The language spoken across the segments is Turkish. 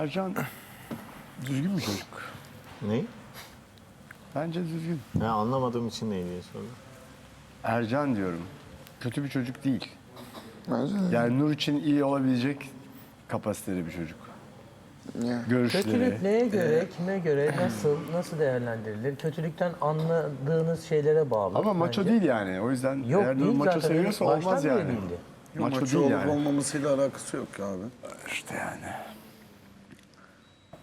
Ercan düzgün bir çocuk. Ne? Bence düzgün. Ya anlamadığım için ne diye sordum. Ercan diyorum. Kötü bir çocuk değil. Bence de. Yani Nur için iyi olabilecek kapasiteli bir çocuk. Ya. Görüşleri. Kötülük neye göre, kime göre, nasıl, nasıl değerlendirilir? Kötülükten anladığınız şeylere bağlı. Ama maço bence. değil yani. O yüzden Yok eğer Nur değil maço zaten. seviyorsa Baştan olmaz yani. değildi. Maço, Maço değil olup yani. olmamasıyla alakası yok ya abi. İşte yani.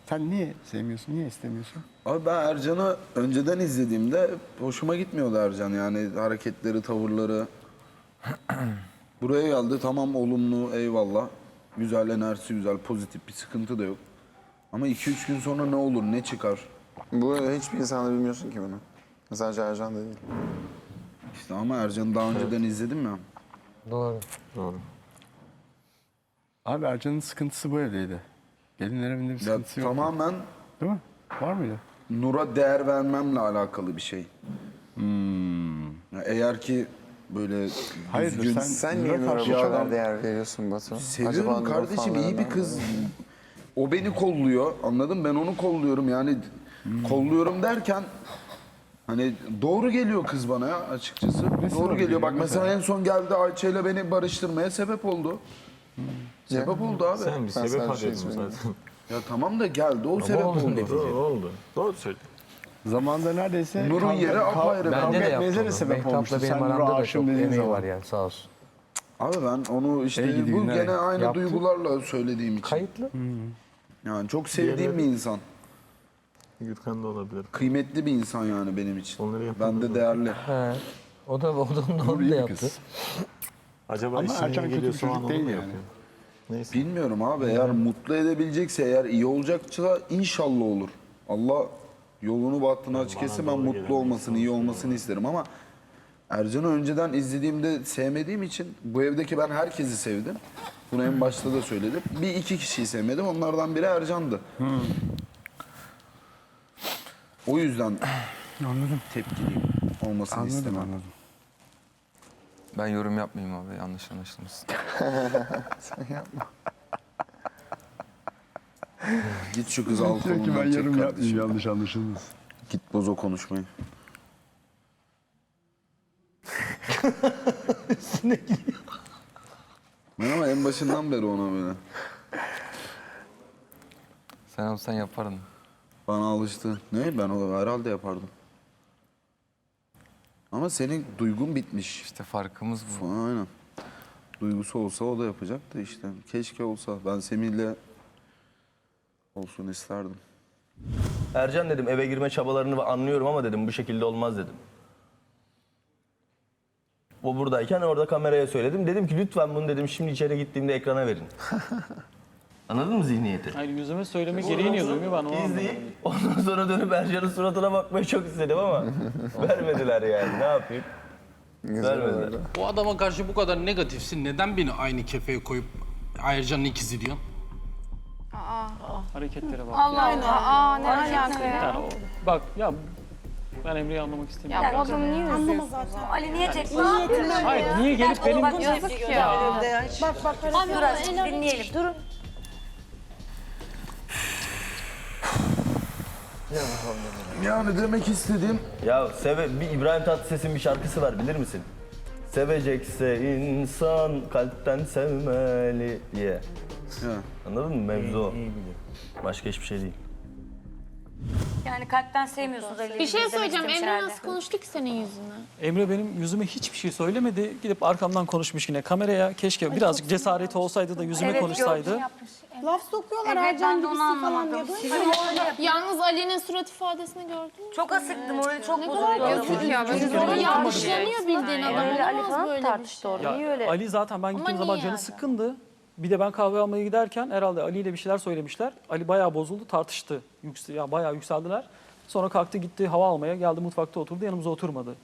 Sen niye sevmiyorsun, niye istemiyorsun? Abi ben Ercan'ı önceden izlediğimde hoşuma gitmiyordu Ercan yani hareketleri, tavırları. Buraya geldi tamam olumlu eyvallah. Güzel enerjisi güzel, pozitif bir sıkıntı da yok. Ama 2-3 gün sonra ne olur, ne çıkar? Bu arada hiçbir insanda bilmiyorsun ki bunu. Sadece Ercan da değil. İşte ama Ercan'ı daha önceden izledim ya. Doğru. Doğru. Abi Ercan'ın sıkıntısı bu Gelinler evinde bir Ya sıkıntısı yok. tamamen Değil mi? Var mıydı? Nur'a değer vermemle alakalı bir şey. Hmm. Ya eğer ki böyle Hayırdır, düzgün... sen- Sen Nur'a niye Nur'a bu karşı kadar adam- değer veriyorsun Batu? Seviyorum Nur'a kardeşim falan iyi bir kız. O beni kolluyor anladın mı? Ben onu kolluyorum yani kolluyorum derken hani doğru geliyor kız bana ya açıkçası. Nesi doğru doğru geliyor. Bak geliyor mesela mesela? en son geldi Ayça ile beni barıştırmaya sebep oldu. Sebep oldu abi. Sen bir sebep şey söyleyeyim. zaten. Ya tamam da geldi o sebep oldu oldu. oldu. Doğru söyle. Zamanında neredeyse Nur'un yeri apayrı. Bende de etmenize yaptı de onu. sebep olmuştu. Mehtap'la Sen benim Nur'a aramda da aşığım çok dediğin emeği zaman. var yani sağ olsun. Abi ben onu işte Ey gidi bu günler gene aynı yaptı. duygularla söylediğim için. Kayıtlı. Yani çok sevdiğim bir insan. Gürkan da olabilir. Kıymetli bir insan yani benim için. Onları yapan Ben de da- değerli. He. O da o da onu, onu iyi da yaptı. Acaba Ama işine Ercan iyi kötü bir an çocuk onu değil mu yani. yapıyor? Neyse. Bilmiyorum abi eğer mutlu edebilecekse eğer iyi olacaksa inşallah olur. Allah yolunu bahtını açık etsin ben mutlu olmasını iyi olmasını isterim ama Ercan'ı önceden izlediğimde sevmediğim için bu evdeki ben herkesi sevdim. Bunu en başta da söyledim. Bir iki kişiyi sevmedim onlardan biri Ercan'dı. O yüzden Anladım. tepkiliyim olmasını Anladım istemem. anladım. Ben yorum yapmayayım abi yanlış anlaşılmasın. Git şu kızı Diyor ki alkolünden ben çek yorum kardeşim. yapmayayım yanlış anlaşılmasın. Git boz o konuşmayı. Ben ama en başından beri ona böyle. Sen olsan yapardın. Bana alıştı. Ne? Ben o herhalde yapardım. Ama senin duygun bitmiş. İşte farkımız bu. Aynen. Duygusu olsa o da yapacaktı işte. Keşke olsa. Ben Semih'le olsun isterdim. Ercan dedim eve girme çabalarını anlıyorum ama dedim bu şekilde olmaz dedim. O buradayken orada kameraya söyledim. Dedim ki lütfen bunu dedim şimdi içeri gittiğimde ekrana verin. Anladın mı zihniyeti? Hayır yüzüme söyleme gereği niye duymuyor ben onu anlamadım. İzleyip ondan sonra dönüp Ercan'ın suratına bakmayı çok istedim ama vermediler yani ne yapayım. Vermediler. O adama karşı bu kadar negatifsin. Neden beni aynı kefeye koyup Ayercan'ın ikizi diyorsun? Hareketlere bak. Allah Allah. Aa ne alaka ya? Yani o, bak ya ben Emre'yi anlamak istemiyorum. Ya bu adamı niye üzüyorsun? Ali niye çekmiş? Hayır niye gelip benim... Bak Yazık ya. bak bak. Dur azıcık dinleyelim. Durun. Yani demek istediğim Ya seve bir İbrahim Tatlıses'in bir şarkısı var bilir misin? Sevecekse insan kalpten sevmeli diye. Anladın mı mevzu o. Başka hiçbir şey değil. Yani kalpten sevmiyorsunuz Ali. Bir şey söyleyeceğim. Emre nasıl konuştu ki senin yüzüne? Emre benim yüzüme hiçbir şey söylemedi. Gidip arkamdan konuşmuş yine kameraya. Keşke birazcık cesareti olsaydı da yüzüme Evet, konuşsaydı. gördüm. Laf sokuyorlar Evet ben de onu anlamadım. Yalnız Ali'nin surat ifadesini gördün mü? Çok asıktı morali çok Ne bozuldu. kadar yazık ya. Böyle yanlışlanıyor bildiğin adam. Ali, Ali Olmaz falan böyle bir tartıştı şey. orada. Niye öyle? Ali zaten ben gittiğim niye zaman canı yani? sıkkındı. Bir de ben kahve almaya giderken herhalde Ali ile bir şeyler söylemişler. Ali bayağı bozuldu, tartıştı. Yüksel, ya bayağı yükseldiler. Sonra kalktı gitti hava almaya, geldi mutfakta oturdu, yanımıza oturmadı.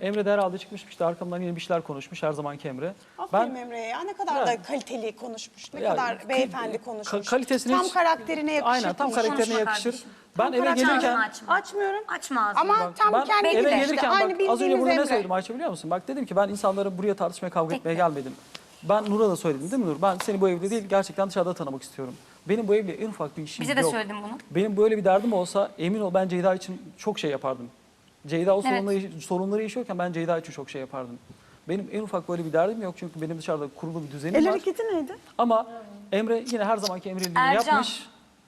Emre de herhalde çıkmış işte arkamdan yine bir şeyler konuşmuş her zamanki Emre. Aferin Emre'ye ya. Ne kadar Yani- da kaliteli konuşmuş. Ne Ya, kadar ka- beyefendi konuşmuş. ka- kalitesine Tam hiç- karakterine yakışır. Aynen tam karakterine yakışır. kardeşim. Ben Tam eve gelirken açma. Açmıyorum. Açma ağzını. Ama tam ben kendi eve gelirken işte. Aynı bak az önce burada ne Emre. söyledim Ayça biliyor musun? Bak dedim ki ben insanları buraya tartışmaya kavga etmeye gelmedim. Ben Nur'a da söyledim değil mi Nur? Ben seni bu evde değil gerçekten dışarıda tanımak istiyorum. Benim bu evle en ufak bir işim Bize de yok. söyledin bunu. Benim böyle bir derdim olsa emin ol ben Ceyda için çok şey yapardım. Ceyda o Evet. sorunları, sorunları yaşıyorken ben Ceyda için çok şey yapardım. Benim en ufak böyle bir derdim yok çünkü benim dışarıda kurulu bir düzenim El var. hareketi neydi? Ama Emre yine her zamanki Emre'liğini yapmış.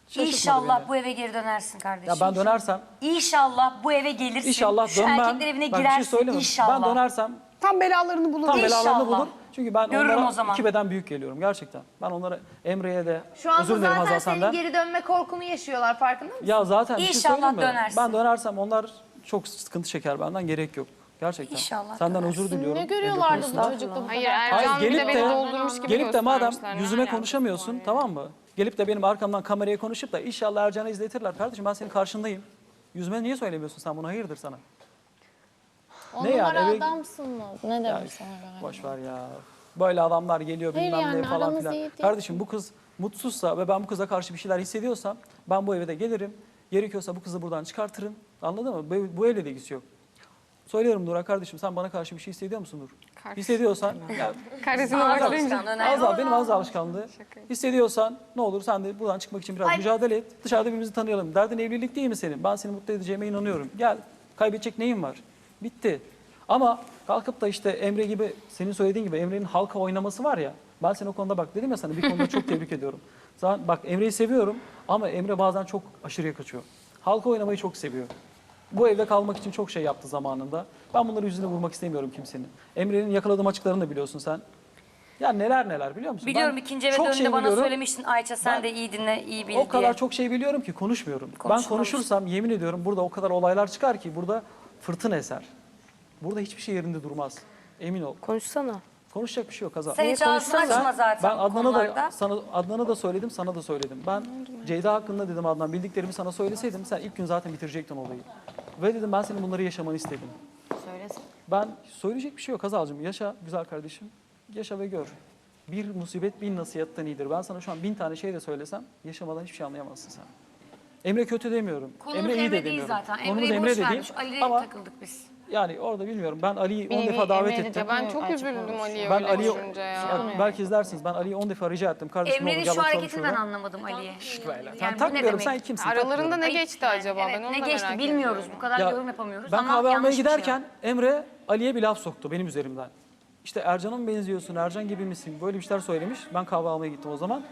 Şaşırtmadı İnşallah beni. bu eve geri dönersin kardeşim. Ya ben dönersem, İnşallah bu eve gelirsin. inşallah Şu dönmem. erkekler evine Bak bir şey girersin inşallah. Ben dönersem Tam belalarını bulur. tam İnşallah. belalarını bulur. Çünkü ben Görürüm onlara o zaman. iki beden büyük geliyorum gerçekten. Ben onlara Emre'ye de Şu anda özür dilerim zaten Hazal senin senden. geri dönme korkunu yaşıyorlar farkında mısın? Ya zaten bir şey İnşallah söyleyeyim mi? dönersin. Ben dönersem onlar çok sıkıntı çeker benden gerek yok. Gerçekten. İnşallah Senden özür diliyorum. Ne görüyorlardı bu çocukta bu Hayır kadar? Hayır Ercan bir gelip de de, beni doldurmuş gibi gelip de madem göstermişler. Ne yüzüme alakası konuşamıyorsun ya? tamam mı? Gelip de benim arkamdan kameraya konuşup da inşallah Ercan'a izletirler. Kardeşim ben senin karşındayım. Yüzüme niye söylemiyorsun sen bunu? Hayırdır sana? On Ne yani, numara eve- adamsın mı? Ne demek sana galiba? boş ver ya. Böyle adamlar geliyor Hayır bilmem ne yani, falan aranız filan. değil. Kardeşim bu kız mutsuzsa ve ben bu kıza karşı bir şeyler hissediyorsam ben bu eve de gelirim. Gerekiyorsa bu kızı buradan çıkartırım. Anladın mı? Bu, bu evle de ilgisi yok. Söylüyorum Nur'a kardeşim sen bana karşı bir şey hissediyor musun Nur? Karşı- Hissediyorsan ya, Kardeşime Ağız alışkanlığı önemli. daha benim az alışkanlığı. Hissediyorsan ne olur sen de buradan çıkmak için biraz Ay. mücadele et. Dışarıda birbirimizi tanıyalım. Derdin evlilik değil mi senin? Ben seni mutlu edeceğime inanıyorum. Gel kaybedecek neyin var? Bitti. Ama kalkıp da işte Emre gibi senin söylediğin gibi Emre'nin halka oynaması var ya. Ben seni o konuda bak dedim ya sana bir konuda çok tebrik ediyorum. Zaten bak Emre'yi seviyorum ama Emre bazen çok aşırıya kaçıyor. Halka oynamayı çok seviyor. Bu evde kalmak için çok şey yaptı zamanında. Ben bunları yüzüne vurmak istemiyorum kimsenin. Emre'nin yakaladığım açıklarını da biliyorsun sen. Ya neler neler biliyor musun? Biliyorum Ben ikinci eve çok döndüğünde şey bana biliyorum. söylemiştin Ayça sen Ben- de iyi dinle, iyi bil O kadar diye. çok şey biliyorum ki konuşmuyorum. Ben Konuşmamışsın. konuşursam yemin ediyorum burada o kadar olaylar çıkar ki burada fırtına eser. Burada hiçbir şey yerinde durmaz. Emin ol. Konuşsana. Konuşacak bir şey yok Hazal. Sen hiç ağzını açma zaten Ben bu Adnan'a konularda. da sana Adnan'a da söyledim, sana da söyledim. Ben Ceyda hakkında dedim Adnan bildiklerimi sana söyleseydim sen ilk gün zaten bitirecektin olayı. Ve dedim ben senin bunları yaşamanı istedim. Söylesin. Ben söyleyecek bir şey yok Hazal'cığım. Yaşa güzel kardeşim. Yaşa ve gör. Bir musibet bin nasihatten iyidir. Ben sana şu an bin tane şey de söylesem yaşamadan hiçbir şey anlayamazsın sen. Emre kötü demiyorum. Konumuz Emre iyi de değil demiyorum. zaten. Konumuz Emre'yi Emre boş de ver. değil. Şu Ali'ye Ama takıldık biz. Yani orada bilmiyorum. Ben Ali'yi Bir 10 nevi defa davet ettim. Ben çok üzüldüm Ali'ye Ben öyle Ali'yi düşünce ya. Ya belki izlersiniz. Ben Ali'yi 10 defa rica ettim. Kardeşim ne Emre'nin şu hareketini ben anlamadım Ali'ye. Böyle. Yani ne takmıyorum. Sen kimsin? Aralarında ne Ay, geçti acaba? Evet, ben onu ne da geçti merak bilmiyoruz. ediyorum. Bu kadar Ya, yorum yapamıyoruz Ben ama kahve almaya şey giderken. Emre Ali'ye bir laf soktu benim üzerimden. İşte Ercan'a mı benziyorsun, Ercan gibi misin? Böyle bir şeyler söylemiş. Ben kahve almaya gittim o zaman.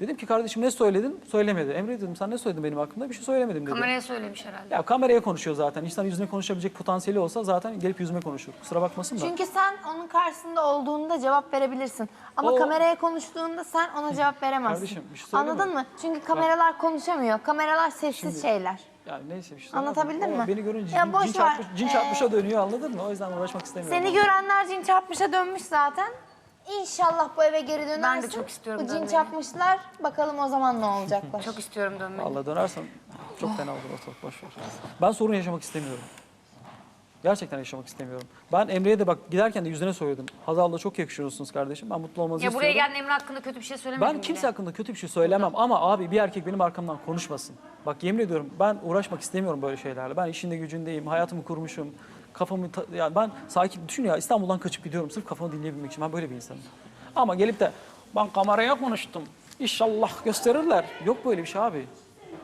Dedim ki kardeşim ne söyledin? Söylemedi. Emre dedim sen ne söyledin benim hakkımda? Bir şey söylemedim dedi. Kameraya söylemiş herhalde. Ya kameraya konuşuyor zaten. İnsan yüzüne konuşabilecek potansiyeli olsa zaten gelip yüzüme konuşur. Kusura bakmasın da. Çünkü sen onun karşısında olduğunda cevap verebilirsin. Ama O- kameraya konuştuğunda sen ona cevap veremezsin. Kardeşim, bir şey söyleyeyim Anladın mi? mı? Çünkü kameralar konuşamıyor. Kameralar sessiz şeyler. Yani neyse bir şey Anlatabildim mi? Beni görünce Ya cin, boş cin, ver. çarpmış, cin Ee, çarpmışa dönüyor anladın mı? O yüzden uğraşmak istemiyorum. Seni görenler cin çarpmışa dönmüş zaten. İnşallah bu eve geri dönersin. Ben de çok istiyorum Bu cin dönmeyi. çarpmışlar. Bakalım o zaman ne olacaklar. Çok istiyorum dönmeyi. Vallahi dönersen çok fena olur ortalık boş ver. Ben sorun yaşamak istemiyorum. Gerçekten yaşamak istemiyorum. Ben Emre'ye de bak giderken de yüzüne söyledim. Hazal'la çok yakışıyorsunuz kardeşim. Ben mutlu olmanızı Ya buraya istiyorum. geldin Emre hakkında kötü bir şey söylemedim Ben bile. kimse hakkında kötü bir şey söylemem ama abi bir erkek benim arkamdan konuşmasın. Bak yemin ediyorum ben uğraşmak istemiyorum böyle şeylerle. Ben işinde gücündeyim, hayatımı kurmuşum. Kafamı ta- yani ben sakin düşün ya İstanbul'dan kaçıp gidiyorum sırf kafamı dinleyebilmek için. Ben böyle bir insanım. Ama gelip de ben kameraya konuştum. İnşallah gösterirler. Yok böyle bir şey abi.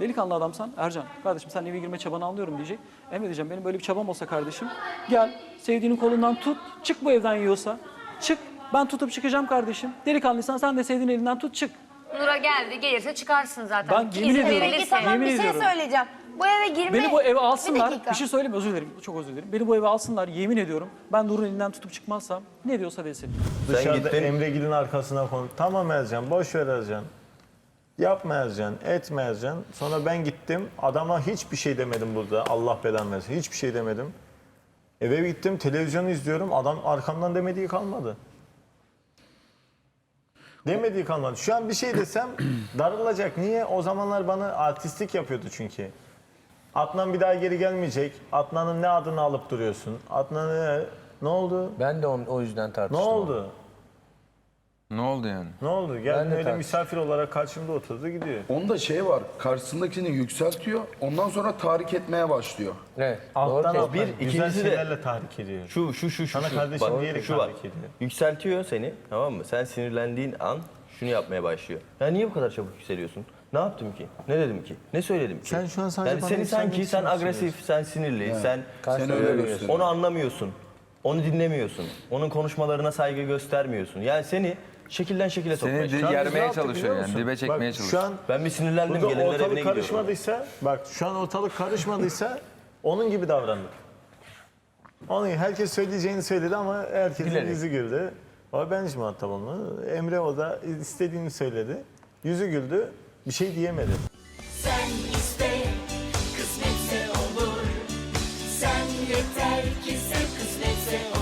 Delikanlı adamsan Ercan kardeşim sen eve girme çabanı anlıyorum diyecek. Emre diyeceğim benim böyle bir çabam olsa kardeşim gel sevdiğinin kolundan tut çık bu evden yiyorsa çık ben tutup çıkacağım kardeşim. Delikanlıysan sen de sevdiğin elinden tut çık. Nur'a geldi gelirse çıkarsın zaten. Ben yemin İzin ediyorum. verilirse. Peki tamam Yemin bir şey ediyorum. söyleyeceğim. Bu eve girme... Beni bu eve alsınlar. Bir Bir, şey söyleyeyim özür dilerim. Çok özür dilerim. Beni bu eve alsınlar yemin ediyorum. Ben Nur'un elinden tutup çıkmazsam ne diyorsa desin. Dışarıda gittin. Emre Gül'ün arkasına konu. Tamam Ercan, boş ver Ercan. Yapma Ercan, etme Ercan. Sonra ben gittim, adama hiçbir şey demedim burada. Allah belanı versin, hiçbir şey demedim. Eve gittim, televizyonu izliyorum. Adam arkamdan demediği kalmadı. Demediği kalmadı. Şu an bir şey desem darılacak. Niye? O zamanlar bana artistlik yapıyordu çünkü. Adnan bir daha geri gelmeyecek. Adnan'ın ne adını alıp duruyorsun? Adnan'ı ne oldu? Ben de o, o yüzden Ne tartıştım. oldu? Ne oldu yani? Ne oldu? Ben Geldi de öyle tartıştım. misafir olarak karşımda oturdu gidiyor. Onda şey var, karşısındakini yükseltiyor, ondan sonra tahrik etmeye başlıyor. Evet. Doğru Alttan tespit. alttan Bir, güzel ikincisi de- şeylerle tahrik ediyor. Şu şu şu şu. Sana şu. kardeşim Bak, diyerek şu var. tahrik ediyor. Yükseltiyor seni tamam mı? Sen sinirlendiğin an şunu yapmaya başlıyor. Ya niye bu kadar çabuk yükseliyorsun? Ne yaptım ki? Ne dedim ki? Ne söyledim ki? Sen şu an sadece yani bana seni sanki sen agresif, sen sinirli, sen Seni öyle gösteriyor. onu anlamıyorsun. Onu dinlemiyorsun. Onun konuşmalarına saygı göstermiyorsun. Yani seni şekilden şekile sokmaya Seni çalışıyor. di- biz ne yaptık çalışıyor biliyor yani. musun? Dibe çekmeye Bak, çalışıyor. Şu an Ben bir sinirlendim. burada Gelinler evine ortalık gidiyorum. karışmadıysa, bak şu an ortalık karışmadıysa onun gibi davrandık. Onun herkes söyleyeceğini söyledi ama herkesin Bilerek. yüzü güldü. Ama ben hiç muhatap olmadım. Emre o da istediğini söyledi. Yüzü güldü bir şey diyemedi. Sen iste kısmetse olur. Sen yeter ki sen kısmetse olur.